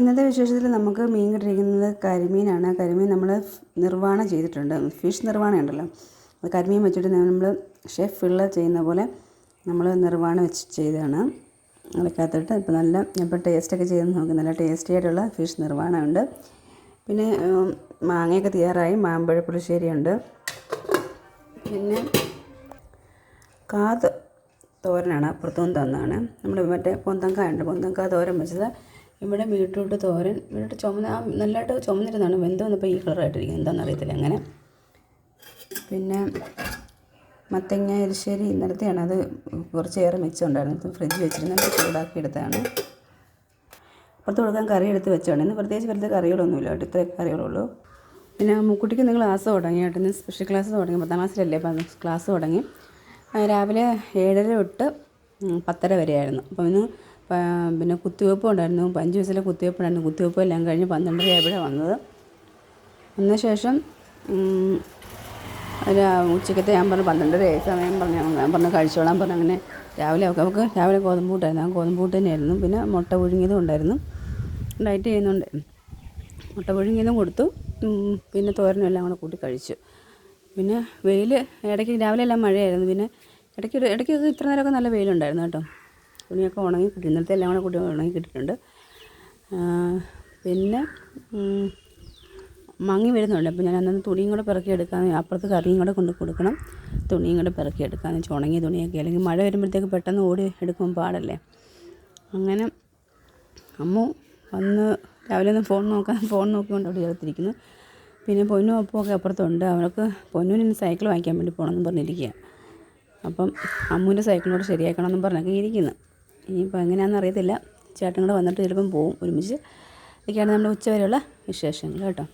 ഇന്നത്തെ വിശേഷത്തിൽ നമുക്ക് മീൻ കിട്ടിയിരിക്കുന്നത് കരിമീനാണ്. കരിമീൻ നമ്മൾ നിർവാണം ചെയ്തിട്ടുണ്ട്. ഫിഷ് നിർവാണം ഉണ്ടല്ലോ. അത് കരിമീൻ വെച്ചിട്ട് നമ്മൾ ഷെഫ് ഫിള്ളർ ചെയ്യുന്ന പോലെ നമ്മൾ നിർവാണം വെച്ച് ചെയ്തതാണ് അതിനകത്തിട്ട് ഇപ്പോൾ നല്ല ഇപ്പോൾ ടേസ്റ്റൊക്കെ ചെയ്ത് നോക്കി. നല്ല ടേസ്റ്റി ആയിട്ടുള്ള ഫിഷ് നിർവാണമുണ്ട്. പിന്നെ മാങ്ങയൊക്കെ തയ്യാറായി. മാമ്പഴ പുളിശ്ശേരി ഉണ്ട് പിന്നെ കാത് തോരനാണ്. അപ്പുറത്തുനിന്ന് തന്നതാണ് നമ്മൾ മറ്റേ പൊന്തങ്കായ ഉണ്ട്. പൊന്തങ്കായ തോരൻ വെച്ചത് ഇവിടെ ബീട്രൂട്ട് തോരൻ ബീട്രൂട്ട് ചുമന്ന ആ നല്ലതായിട്ട് ചുമന്നിരുന്നതാണ് വെന്ത് വന്നപ്പോൾ ഈ കളറായിട്ടിരിക്കുന്നത്. എന്താണെന്ന് അറിയത്തില്ല അങ്ങനെ. പിന്നെ മത്തങ്ങ എരിശ്ശേരി ഇന്നലത്തെയാണ് അത് കുറച്ചേറെ മിച്ചമുണ്ടായിരുന്നു ഫ്രിഡ്ജ് വെച്ചിരുന്നത് ചൂടാക്കി എടുത്തതാണ് പുറത്ത് കൊടുക്കാൻ കറി എടുത്ത് വെച്ചോണ്ട് ഇന്ന് പ്രത്യേകിച്ച് വലുത് കറികളൊന്നുമില്ല കേട്ടോ. ഇത്രയും കറികളുള്ളൂ. പിന്നെ മുക്കുട്ടിക്ക് നിങ്ങൾ ക്ലാസ് തുടങ്ങി കേട്ടോ. ഇന്ന് സ്പെഷ്യൽ ക്ലാസ് തുടങ്ങി. പത്താം ക്ലാസ്സിലല്ലേ അപ്പം ക്ലാസ് തുടങ്ങി. രാവിലെ ഏഴര തൊട്ട് പത്തര വരെയായിരുന്നു. അപ്പോൾ ഇന്ന് പിന്നെ കുത്തിവെപ്പ് ഉണ്ടായിരുന്നു. അഞ്ച് വയസ്സിലെ കുത്തിവെപ്പ് ഉണ്ടായിരുന്നു. കുത്തിവെപ്പ് എല്ലാം കഴിഞ്ഞ് പന്ത്രണ്ടര ആയപ്പോഴാണ് വന്നത്. വന്ന ശേഷം ഒരു ഉച്ചക്കത്തെ ഞാൻ പറഞ്ഞു പന്ത്രണ്ടര സമയം പറഞ്ഞു ഞാൻ പറഞ്ഞു കഴിച്ചോളാം. പറഞ്ഞു അങ്ങനെ രാവിലെ ഒക്കെ നമുക്ക് രാവിലെ ഗോതമ്പ് കൂട്ടായിരുന്നു ആ ഗോതമ്പ് തന്നെയായിരുന്നു. പിന്നെ മുട്ട പുഴുങ്ങിയതും ഉണ്ടായിരുന്നു. ഡയറ്റ് ചെയ്യുന്നുണ്ട്. മുട്ട പുഴുങ്ങിയതും കൊടുത്തു. പിന്നെ തോരനും എല്ലാം കൂടെ കൂട്ടി കഴിച്ചു. പിന്നെ വെയിൽ ഇടയ്ക്ക് രാവിലെ എല്ലാം മഴയായിരുന്നു. പിന്നെ ഇടയ്ക്ക് ഇടയ്ക്ക് ഇത്ര നേരമൊക്കെ നല്ല വെയിലുണ്ടായിരുന്നു കേട്ടോ. തുണിയൊക്കെ ഉണങ്ങി കിട്ടി. ഇന്നലത്തെ എല്ലാം കൂടെ കൂട്ടി ഉണങ്ങി കിട്ടിയിട്ടുണ്ട്. പിന്നെ മങ്ങി വരുന്നുണ്ട്. അപ്പോൾ ഞാൻ അന്നന്ന് തുണിയും കൂടെ പിറക്കി എടുക്കാൻ അപ്പുറത്ത് കറിയും കൂടെ കൊണ്ട് കൊടുക്കണം. തുണിയും കൂടെ പിറക്കി എടുക്കാൻ വെച്ചാൽ ഉണങ്ങിയ തുണിയൊക്കെ. അല്ലെങ്കിൽ മഴ വരുമ്പോഴത്തേക്ക് പെട്ടെന്ന് ഓടി എടുക്കുമ്പോൾ പാടല്ലേ? അങ്ങനെ അമ്മു വന്ന് രാവിലെ ഒന്ന് ഫോൺ നോക്കാൻ ഫോൺ നോക്കിക്കൊണ്ട് അവിടെ ചേർത്തിരിക്കുന്നു പിന്നെ പൊന്നും അപ്പമൊക്കെ അപ്പുറത്തുണ്ട്. അവർക്ക് പൊന്നുവിന് സൈക്കിൾ വാങ്ങിക്കാൻ വേണ്ടി പോകണമെന്ന് പറഞ്ഞിരിക്കുക അപ്പം അമ്മുവിന്റെ സൈക്കിളിനോട് ശരിയാക്കണമെന്നും പറഞ്ഞൊക്കെ ഇരിക്കുന്നു. ഇനിയിപ്പോൾ എങ്ങനെയാണെന്ന് അറിയത്തില്ല. ചേട്ടൻ കൂടെ വന്നിട്ട് ചിലപ്പം പോവും ഒരുമിച്ച്. ഇതൊക്കെയാണ് നമ്മുടെ ഉച്ചവരെയുള്ള വിശേഷങ്ങൾ കേട്ടോ.